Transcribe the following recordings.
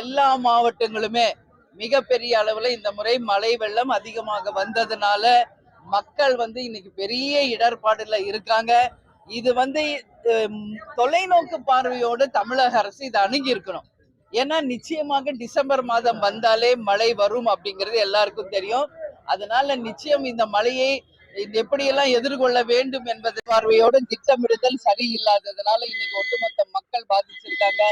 எல்லா மாவட்டங்களுமே மிகப்பெரிய அளவுல இந்த முறை மழை வெள்ளம் அதிகமாக வந்ததுனால மக்கள் வந்து இன்னைக்கு பெரிய இடர்பாடுல இருக்காங்க. இது வந்து தொலைநோக்கு பார்வையோடு தமிழக அரசு இதை அணுகி இருக்கணும். ஏன்னா நிச்சயமாக டிசம்பர் மாதம் வந்தாலே மழை வரும் அப்படிங்கிறது எல்லாருக்கும் தெரியும். அதனால நிச்சயம் இந்த மழையை எப்படியெல்லாம் எதிர்கொள்ள வேண்டும் என்பது பார்வையோடு திட்டமிடுதல் சரியில்லாததுனால இன்னைக்கு ஒட்டுமொத்த மக்கள் பாதிச்சிருக்காங்க.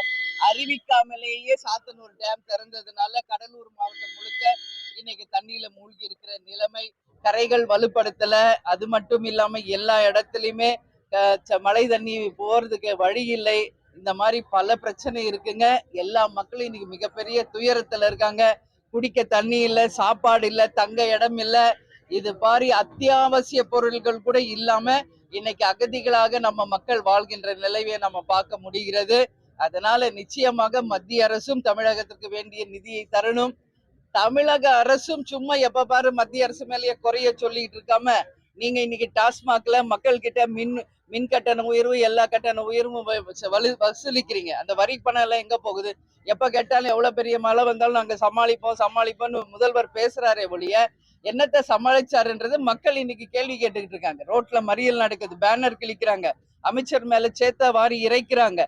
அறிவிக்காமலேயே சாத்தனூர் டேம் திறந்ததுனால கடலூர் மாவட்டம் முழுக்க இன்னைக்கு தண்ணியில மூழ்கி இருக்கிற நிலைமை கரைகள் வலுப்படுத்தல. அது மட்டும் இல்லாம எல்லா இடத்துலயுமே ச- மழை தண்ணி போறதுக்கு வழி இல்லை. இந்த மாதிரி பல பிரச்சனை இருக்குங்க. எல்லா மக்களும் இன்னைக்கு மிகப்பெரிய துயரத்துல இருக்காங்க. குடிக்க தண்ணி இல்ல சாப்பாடு இல்ல தங்க இடம் இல்லை. இது மாதிரி அத்தியாவசிய பொருள்கள் கூட இல்லாம இன்னைக்கு அகதிகளாக நம்ம மக்கள் வாழ்கின்ற நிலையை நம்ம பார்க்க முடிகிறது. அதனால நிச்சயமாக மத்திய அரசும் தமிழகத்திற்கு வேண்டிய நிதியை தரணும். தமிழக அரசும் சும்மா எப்ப பாரு மத்திய அரசு மேலேயே குறைய சொல்லிட்டு இருக்காம நீங்க இன்னைக்கு டாஸ்மாக்ல மக்கள் கிட்ட மின் மின் கட்டண உயர்வு எல்லா கட்டண உயர்வும் வ- வலு- வசூலிக்கிறீங்க. அந்த வரி பணம் எல்லாம் எங்க போகுது? எப்ப கேட்டாலும் எவ்வளவு பெரிய மழை வந்தாலும் நாங்க சமாளிப்போம் சமாளிப்போம்னு முதல்வர் பேசுறாரே ஒழிய என்னத்த சமாளிச்சாருன்றது மக்கள் இன்னைக்கு கேள்வி கேட்டுக்கிட்டு இருக்காங்க. ரோட்ல மறியல் நடக்குது பேனர் கிழிக்கிறாங்க அமைச்சர் மேல சேத்த வாரி இறைக்கிறாங்க.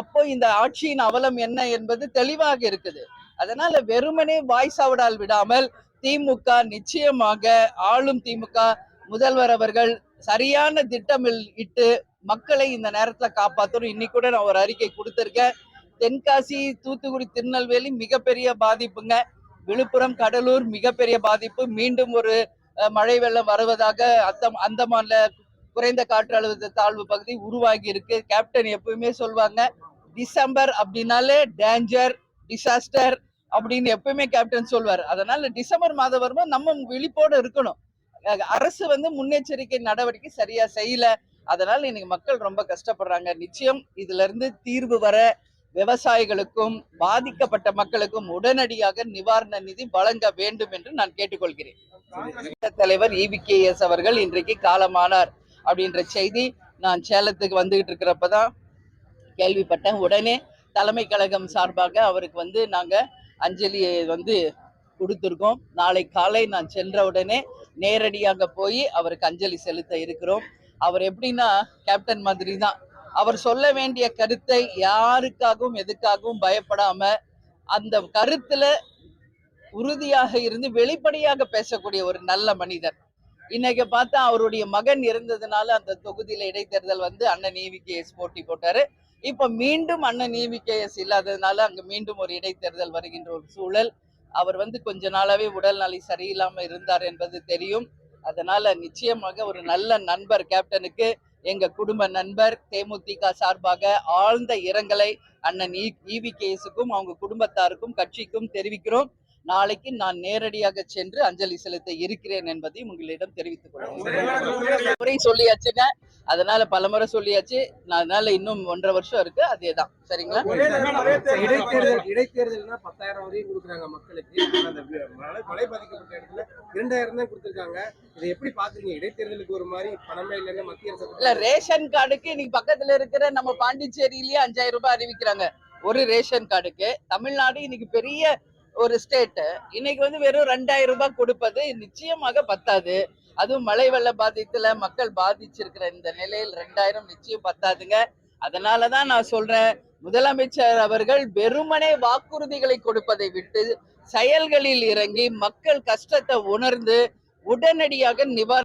அப்போ இந்த ஆட்சியின் அவலம் என்ன என்பது தெளிவாக இருக்குது. அதனால வெறுமனே வாய் சாவடால் விடாமல் திமுக நிச்சயமாக ஆளும் திமுக முதல்வர் அவர்கள் சரியான திட்டமில் இட்டு மக்களை இந்த நேரத்துல காப்பாத்தணும். இன்னைக்கு கூட நான் ஒரு அறிக்கை கொடுத்திருக்கேன். தென்காசி தூத்துக்குடி திருநெல்வேலி மிகப்பெரிய பாதிப்புங்க. விழுப்புரம் கடலூர் மிகப்பெரிய பாதிப்பு. மீண்டும் ஒரு மழை வெள்ளம் வருவதாக அந்த அந்தமான்ல குறைந்த காற்றழுத்த தாழ்வு பகுதி உருவாகி இருக்கு. கேப்டன் எப்பவுமே சொல்லுவாங்க டிசம்பர் அப்படின்னாலே டேஞ்சர் டிசாஸ்டர் அப்படின்னு எப்பவுமே கேப்டன் சொல்வார். அதனால டிசம்பர் மாதம் வரும்போது நம்ம விழிப்போடு இருக்கணும். அரசு வந்து முன்னெச்சரிக்கை நடவடிக்கை சரியா செய்யல. அதனால இன்னைக்கு மக்கள் ரொம்ப கஷ்டப்படுறாங்க. நிச்சயம் இதுல இருந்து தீர்வு வர விவசாயிகளுக்கும் பாதிக்கப்பட்ட மக்களுக்கும் உடனடியாக நிவாரண நிதி வழங்க வேண்டும் என்று நான் கேட்டுக்கொள்கிறேன். தலைவர் இபிகேஎஸ் அவர்கள் இன்றைக்கு காலமானார் அப்படின்ற செய்தி நான் சேலத்துக்கு வந்துகிட்டு இருக்கிறப்பதான் கேள்விப்பட்டேன். உடனே தலைமை கழகம் சார்பாக அவருக்கு வந்து நாங்க அஞ்சலியை வந்து கொடுத்துருக்கோம். நாளை காலை நான் சென்ற உடனே நேரடியாக போய் அவருக்கு அஞ்சலி செலுத்த இருக்கிறோம். அவர் எப்படின்னா கேப்டன் மாதிரி தான் அவர் சொல்ல வேண்டிய கருத்தை யாருக்காகவும் எதுக்காகவும் பயப்படாம அந்த கருத்துல உறுதியாக இருந்து வெளிப்படையாக பேசக்கூடிய ஒரு நல்ல மனிதர். இன்னைக்கு பார்த்தா அவருடைய மகன் இருந்ததுனால அந்த தொகுதியில இடைத்தேர்தல் வந்து அண்ணன் EVKS போட்டி போட்டாரு. இப்ப மீண்டும் அண்ணன் EVKS இல்லாததுனால அங்க மீண்டும் ஒரு இடைத்தேர்தல் வருகின்ற ஒரு சூழல். அவர் வந்து கொஞ்ச நாளாவே உடல்நிலை சரியில்லாம இருந்தார் என்பது தெரியும். அதனால நிச்சயமாக ஒரு நல்ல நண்பர் கேப்டனுக்கு எங்க குடும்ப நண்பர் தேமுதிக சார்பாக ஆழ்ந்த இரங்கலை அண்ணன் இவிகேஎஸுக்கும் அவங்க குடும்பத்தாருக்கும் கட்சிக்கும் தெரிவிக்கிறோம். நாளைக்கு நான் நேரடியாக சென்று அஞ்சலி செலுத்த இருக்கிறேன் என்பதையும் உங்களிடம் தெரிவித்துக் கொள்கிறேன். முறை சொல்லியாச்சுங்க. அதனால பலமுறை சொல்லியாச்சு. நான் அதனால இன்னும் ஒன்றரை வருஷம் இருக்கு. அதேதான் சரிங்களா? இடைத்தேர்தல் இடைத்தேர்தல்னா பத்தாயிரம் வரையும் கொடுக்குறாங்க மக்களுக்கு. மழை மழை பாதிக்கப்பட்ட இடத்துல இரண்டாயிரம் தான் கொடுத்துருக்காங்க. இதை எப்படி பாக்குறீங்க? இடைத்தேர்தலுக்கு ஒரு மாதிரி பணமே இல்லைன்னு மத்திய அரசு இல்ல ரேஷன் கார்டுக்கு இன்னைக்கு பக்கத்துல இருக்கிற நம்ம பாண்டிச்சேரியிலேயே அஞ்சாயிரம் ரூபாய் அறிவிக்கிறாங்க. ஒரு ரேஷன் கார்டுக்கு. தமிழ்நாடு இன்னைக்கு பெரிய ஒரு ஸ்டேட் இன்னைக்கு வந்து வெறும் ரெண்டாயிரம் ரூபாய் கொடுப்பது நிச்சயமாக பத்தாது. அதுவும் மழை வெள்ள பாதித்துல மக்கள் பாதிச்சிருக்கிற இந்த நிலையில் ரெண்டாயிரம் நிச்சயம் பத்தாதுங்க. அதனாலதான் நான் சொல்றேன் முதலமைச்சர் அவர்கள் வெறுமனே வாக்குறுதிகளை கொடுப்பதை விட்டு செயல்களில் இறங்கி மக்கள் கஷ்டத்தை உணர்ந்து உடனடியாக நிவாரண